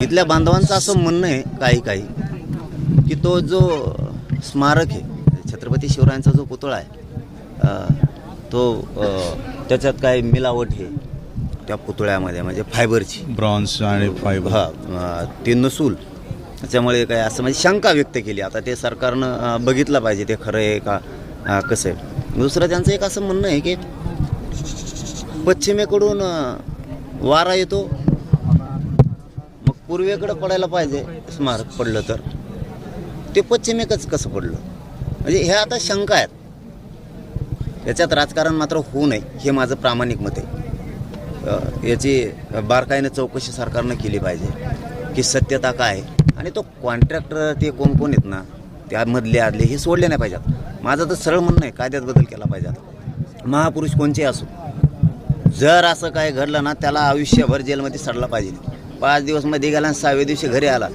इथल्या बांधवांचं असं म्हणणं आहे काही काही की तो जो स्मारक आहे छत्रपती शिवरायांचा जो पुतळा आहे तो त्याच्यात काय मिलावट आहे त्या पुतळ्यामध्ये म्हणजे फायबरची. ब्रॉन्झ आणि फायबर. हा ते नसूल. त्याच्यामुळे काय असं म्हणजे शंका व्यक्त केली. आता ते सरकारनं बघितलं पाहिजे ते खरं आहे का कसं आहे. दुसरं त्यांचं एक असं म्हणणं आहे की पश्चिमेकडून वारा येतो पूर्वेकडं पडायला पाहिजे स्मारक पडलं तर. ते पश्चिमेकच कसं पडलं? म्हणजे ह्या आता शंका आहेत. याच्यात राजकारण मात्र होऊ नये हे माझं प्रामाणिक मत आहे. याची बारकाईनं चौकशी सरकारनं केली पाहिजे की सत्यता काय आहे. आणि तो कॉन्ट्रॅक्टर ते कोण कोण आहेत ना त्यामधले आदले हे सोडले नाही पाहिजेत. माझं तर सरळ म्हणणं आहे कायद्यात बदल केला पाहिजे आता. महापुरुष कोणचे असो जर असं काय घडलं ना त्याला आयुष्यभर जेलमध्ये सडला पाहिजे. पाच दिवसमध्ये गेला आणि सहाव्या दिवशी घरी आला.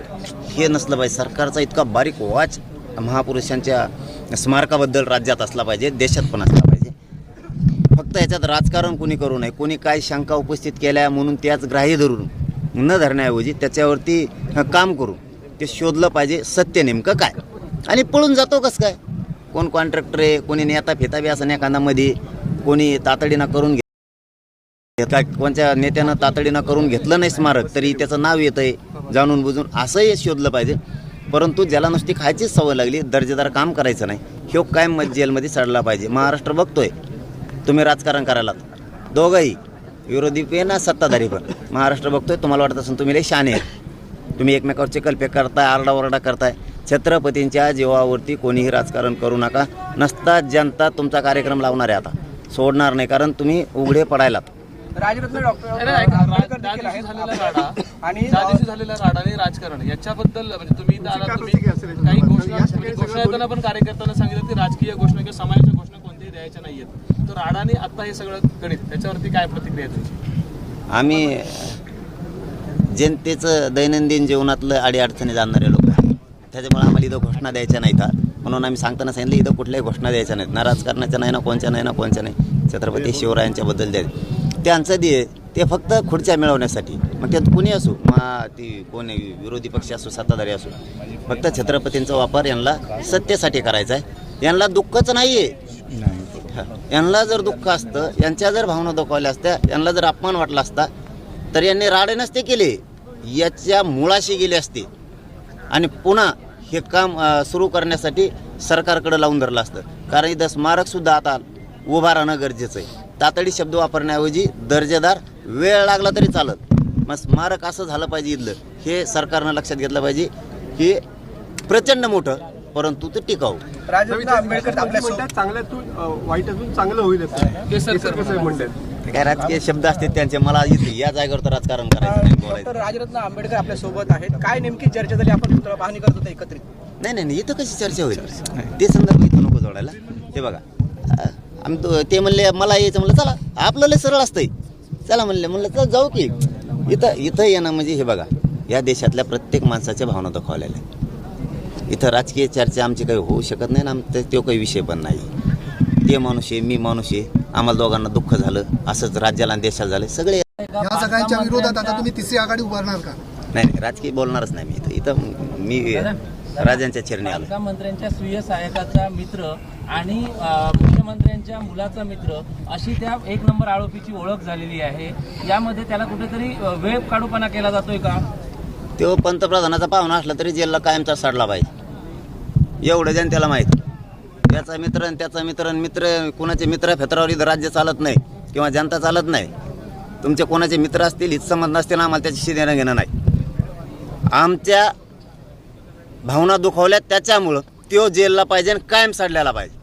हे नसलं पाहिजे. सरकारचा इतका बारीक वाच महापुरुषांच्या स्मारकाबद्दल राज्यात असला पाहिजे देशात पण असला पाहिजे. फक्त याच्यात राजकारण कोणी करू नये कोणी काय शंका उपस्थित केल्या म्हणून त्याच ग्राह्य धरून न धरण्याऐवजी त्याच्यावरती काम करू ते शोधलं पाहिजे सत्य नेमकं काय? आणि पळून जातो कसं काय? कोण कॉन्ट्रॅक्टर आहे कोणी नेता फेता बी असं नाही कानामध्ये कोणी तातडीनं करून घे काय कोणत्या नेत्यानं तातडीनं करून घेतलं नाही स्मारक तरी त्याचं नाव येतं आहे जाणून बुजून असंही शोधलं पाहिजे. परंतु ज्याला नुसती खायचीच सवय लागली दर्जेदार काम करायचं नाही. ह्यो कायम मत जेलमध्ये सडला पाहिजे. महाराष्ट्र बघतोय. तुम्ही राजकारण करायला दोघंही विरोधी पे ना सत्ताधारी पण. महाराष्ट्र बघतोय. तुम्हाला वाटत असून तुम्ही लय शाने तुम्ही एकमेकावरचे कल्पे करताय आरडाओरडा करताय. छत्रपतींच्या जीवावरती कोणीही राजकारण करू नका. नसता जनता तुमचा कार्यक्रम लावणार आहे आता. सोडणार नाही कारण तुम्ही उघडे पडायलात. राजरत्न डॉक्टर नाही, नाही, आणि झालेला राडा आणि राजकारण याच्याबद्दल म्हणजे तुम्ही इथं आलात, तुम्ही काही घोषणा घोषणा देताना पण कार्यकर्त्यांना सांगितलं की राजकीय घोषणा किंवा समाजाच्या घोषणा कोणत्याही द्यायच्या नाहीयेत. तर राडा आणि आता हे सगळं गणित त्याच्यावरती काय प्रतिक्रिया आहे तुमची? आम्ही जनतेचं दैनंदिन जीवनातलं अडीअडचणी जाणणारे लोक आहे त्याच्यामुळे आम्हाला इथं घोषणा द्यायच्या नाहीत. हा. म्हणून आम्ही सांगताना सांगितलं इथं कुठल्याही घोषणा द्यायच्या नाहीत. ना राजकारणाच्या नाही ना कोणच्या नाही ना कोणच्या नाही. छत्रपती शिवरायांच्या बद्दल द्या त्यांचं दे ते फक्त खुर्च्या मिळवण्यासाठी. मग त्यात कोणी असो मग ती कोण विरोधी पक्ष असो सत्ताधारी असो फक्त छत्रपतींचा वापर यांना सत्तेसाठी करायचा आहे. यांना दुःखच नाही. आहे यांना जर दुःख असतं यांच्या जर भावना दुखावल्या असत्या यांना जर अपमान वाटला असता तर यांनी राडे नसते केले. याच्या मुळाशी गेले असते. आणि पुन्हा हे काम सुरू करण्यासाठी सरकारकडे लावून धरलं असतं. कारण इथं स्मारकसुद्धा आता उभा राहणं गरजेचं आहे. तातडी शब्द वापरण्याऐवजी दर्जेदार वेळ लागला तरी चालत. मग स्मारक असं झालं पाहिजे इथलं. हे सरकारनं लक्षात घेतलं पाहिजे. की प्रचंड मोठं परंतु ते टिकाऊ. काय राजकीय शब्द असते त्यांचे मला इथे या जागेवर तर राजकारण करायचं नाही बोलायचं डॉक्टर राजरत्न आंबेडकर आपल्यासोबत आहेत. काय नेमकी चर्चा झाली? आपण पाहणी करत होतो एकत्रित. नाही नाही नाही इथं कशी चर्चा होईल? ते संदर्भ इथं नको जोडायला. ते बघा अ, आम तो ते म्हणले मला यायचं. म्हणलं चला आपलं लय सरळ असतंय. चला म्हणले म्हणलं चल जाऊ की. इथं इथं येणं म्हणजे हे बघा या देशातल्या प्रत्येक माणसाच्या भावना दाखवलेल्या आहेत. इथं राजकीय चर्चा आमची काही होऊ शकत नाही ना आम- तो काही विषय पण नाही. ते माणूस आहे मी माणूस आहे आम्हाला दोघांना दुःख झालं असंच राज्याला आणि देशाला झालं सगळे या सगळ्यांच्या विरोधात आता तुम्ही तिसरी आघाडी उभारणार का? नाही नाही राजकीय बोलणारच नाही मी इथं. इथं मी राजांच्या चरणी आलो. मंत्र्यांच्या स्वीय सहायकाचा मित्र आणि मुख्यमंत्र्यांच्या मुलाचा मित्र अशी त्या एक नंबर आरोपीची ओळख झालेली आहे. यामध्ये त्याला कुठेतरी वेळ काढूपणा केला जातोय का? तो पंतप्रधानाचा पाहुणा असला तरी जेलला कायमचा सडला पाहिजे. एवढं जण त्याला माहीत. त्याचा मित्र आणि त्याचा मित्र आणि मित्र कोणाचे मित्र फेतरावर इथं राज्य चालत नाही किंवा जनता चालत नाही. तुमचे कोणाचे मित्र असतील हितसंबंध नसतील आम्हाला त्याच्याशी देणं घेणं नाही. आमच्या भावना दुखावल्या त्याच्यामुळं तो जेलला पाहिजे आणि कायम सडल्याला पाहिजे.